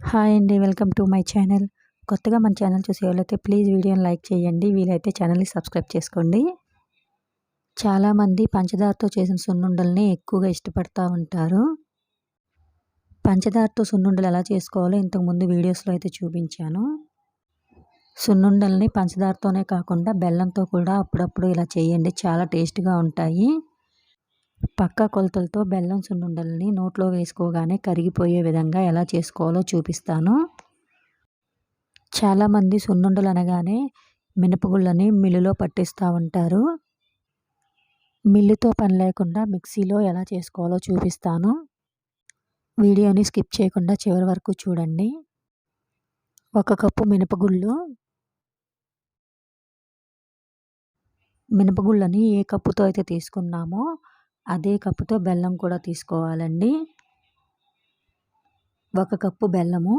Hi అండి welcome to my channel. కొత్తగా మన ఛానల్ చూసే వాళ్ళైతే ప్లీజ్ వీడియోని లైక్ చేయండి వీలైతే ఛానల్ని సబ్స్క్రైబ్ చేసుకోండి. చాలామంది పంచదారతో చేసిన సున్నుండల్ని ఎక్కువగా ఇష్టపడుతూ ఉంటారు. పంచదారతో సున్నుండలు ఎలా చేసుకోవాలో ఇంతకుముందు వీడియోస్లో అయితే చూపించాను. సున్నుండల్ని పంచదారతోనే కాకుండా బెల్లంతో కూడా అప్పుడప్పుడు ఇలా చేయండి చాలా టేస్ట్గా ఉంటాయి. పక్క కొలతలతో బెల్లం సున్నుండల్ని నోట్లో వేసుకోగానే కరిగిపోయే విధంగా ఎలా చేసుకోవాలో చూపిస్తాను. చాలామంది సున్నుండలు అనగానే మినపగుళ్ళని మిల్లులో పట్టిస్తూ ఉంటారు. మిల్లుతో పని లేకుండా మిక్సీలో ఎలా చేసుకోవాలో చూపిస్తాను. వీడియోని స్కిప్ చేయకుండా చివరి వరకు చూడండి. ఒక కప్పు మినపగుళ్ళు. మినపగుళ్ళని ఏ కప్పుతో అయితే తీసుకున్నామో అదే కప్పుతో బెల్లం కూడా తీసుకోవాలండి. ఒక కప్పు బెల్లము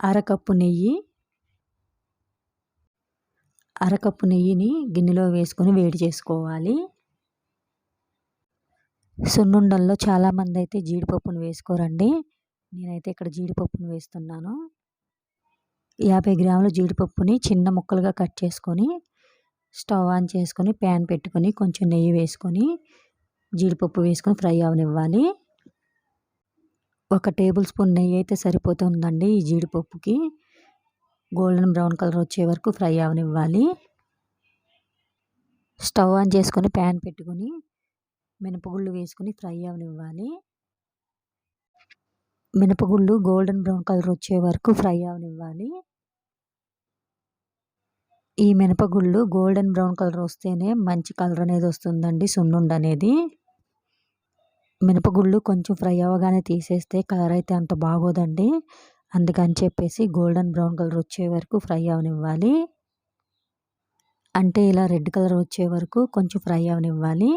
అరకప్పు నెయ్యి అరకప్పు నెయ్యిని గిన్నెలో వేసుకొని వేడి చేసుకోవాలి. సున్నుండల్లో చాలామంది అయితే జీడిపప్పును వేసుకోరండి. నేనైతే ఇక్కడ జీడిపప్పును వేస్తున్నాను. యాభై గ్రాముల జీడిపప్పుని చిన్న ముక్కలుగా కట్ చేసుకొని స్టవ్ ఆన్ చేసుకొని ప్యాన్ పెట్టుకొని కొంచెం నెయ్యి వేసుకొని జీడిపప్పు వేసుకొని ఫ్రై అవనివ్వాలి. ఒక టేబుల్ స్పూన్ నెయ్యి అయితే సరిపోతుందండి ఈ జీడిపప్పుకి. గోల్డెన్ బ్రౌన్ కలర్ వచ్చే వరకు ఫ్రై అవనివ్వాలి. స్టవ్ ఆన్ చేసుకొని ప్యాన్ పెట్టుకొని మినపగుళ్ళు వేసుకొని ఫ్రై అవనివ్వాలి. మినపగుళ్ళు గోల్డెన్ బ్రౌన్ కలర్ వచ్చే వరకు ఫ్రై అవనివ్వాలి. ఈ మినపగుళ్ళు గోల్డెన్ బ్రౌన్ కలర్ వస్తేనే మంచి కలర్ అనేది వస్తుందండి సున్నుండ అనేది. మినపగుళ్ళు కొంచెం ఫ్రై అవ్వగానే తీసేస్తే కలర్ అయితే అంత బాగోదండి. అందుకని చెప్పేసి గోల్డెన్ బ్రౌన్ కలర్ వచ్చే వరకు ఫ్రై అవనివ్వాలి. అంటే ఇలా రెడ్ కలర్ వచ్చే వరకు కొంచెం ఫ్రై అవనివ్వాలి.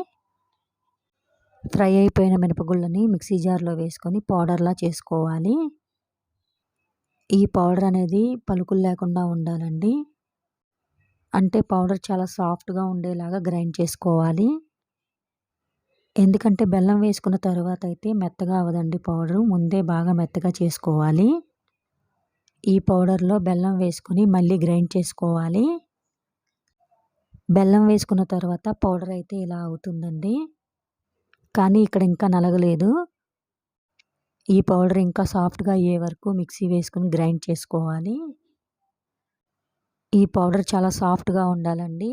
ఫ్రై అయిపోయిన మినపగుళ్ళని మిక్సీ జార్లో వేసుకొని పౌడర్లా చేసుకోవాలి. ఈ పౌడర్ అనేది పలుకులు లేకుండా ఉండాలండి. అంటే పౌడర్ చాలా సాఫ్ట్గా ఉండేలాగా గ్రైండ్ చేసుకోవాలి. ఎందుకంటే బెల్లం వేసుకున్న తర్వాత అయితే మెత్తగా అవ్వదండి పౌడర్. ముందే బాగా మెత్తగా చేసుకోవాలి. ఈ పౌడర్లో బెల్లం వేసుకొని మళ్ళీ గ్రైండ్ చేసుకోవాలి. బెల్లం వేసుకున్న తర్వాత పౌడర్ అయితే ఇలా అవుతుందండి. కానీ ఇక్కడ ఇంకా నలగలేదు. ఈ పౌడర్ ఇంకా సాఫ్ట్గా అయ్యే వరకు మిక్సీ వేసుకొని గ్రైండ్ చేసుకోవాలి. ఈ పౌడర్ చాలా సాఫ్ట్గా ఉండాలండి.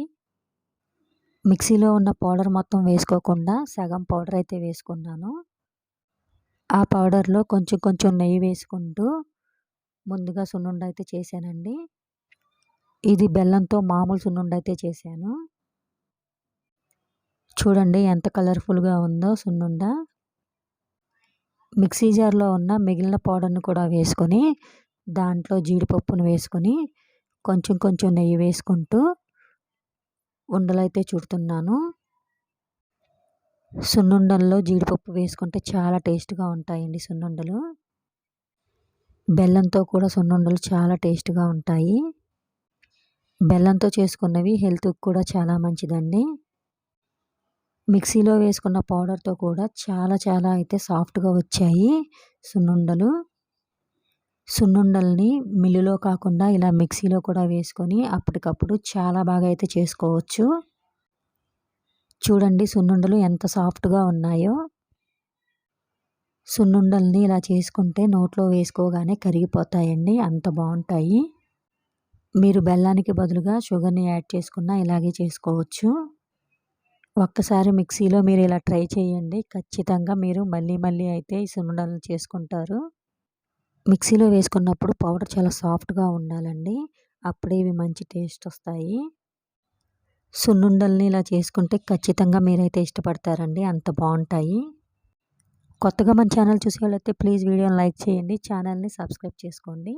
మిక్సీలో ఉన్న పౌడర్ మొత్తం వేసుకోకుండా సగం పౌడర్ అయితే వేసుకున్నాను. ఆ పౌడర్లో కొంచెం కొంచెం నెయ్యి వేసుకుంటూ ముందుగా సున్నుండ అయితే చేశానండి. ఇది బెల్లంతో మామూలు సున్నుండ అయితే చేశాను. చూడండి ఎంత కలర్ఫుల్గా ఉందో సున్నుండ. మిక్సీ జార్లో ఉన్న మిగిలిన పౌడర్ను కూడా వేసుకొని దాంట్లో జీడిపప్పును వేసుకొని కొంచెం కొంచెం నెయ్యి వేసుకుంటూ ఉండలైతే చుడుతున్నాను. సున్నుండల్లో జీడిపప్పు వేసుకుంటే చాలా టేస్ట్గా ఉంటాయండి సున్నుండలు. బెల్లంతో కూడా సున్నుండలు చాలా టేస్ట్గా ఉంటాయి. బెల్లంతో చేసుకున్నవి హెల్త్కి కూడా చాలా మంచిదండి. మిక్సీలో వేసుకున్న పౌడర్తో కూడా చాలా చాలా అయితే సాఫ్ట్గా వచ్చాయి సున్నుండలు. సున్నుండల్ని మిల్లులో కాకుండా ఇలా మిక్సీలో కూడా వేసుకొని అప్పటికప్పుడు చాలా బాగా అయితే చేసుకోవచ్చు. చూడండి సున్నుండలు ఎంత సాఫ్ట్గా ఉన్నాయో. సున్నుండల్ని ఇలా చేసుకుంటే నోట్లో వేసుకోగానే కరిగిపోతాయండి అంత బాగుంటాయి. మీరు బెల్లానికి బదులుగా షుగర్ని యాడ్ చేసుకున్నా ఇలాగే చేసుకోవచ్చు. ఒక్కసారి మిక్సీలో మీరు ఇలా ట్రై చేయండి ఖచ్చితంగా మీరు మళ్ళీ మళ్ళీ అయితే ఈ సున్నుండలను చేసుకుంటారు. మిక్సీలో వేసుకున్నప్పుడు పౌడర్ చాలా సాఫ్ట్గా ఉండాలండి. అప్పుడే ఇవి మంచి టేస్ట్ వస్తాయి. సున్నుండల్ని ఇలా చేసుకుంటే ఖచ్చితంగా మీరైతే ఇష్టపడతారండి. అంత బాగుంటాయి. కొత్తగా మన ఛానల్ చూసే వాళ్ళైతే ప్లీజ్ వీడియోని లైక్ చేయండి. ఛానల్ని సబ్స్క్రైబ్ చేసుకోండి.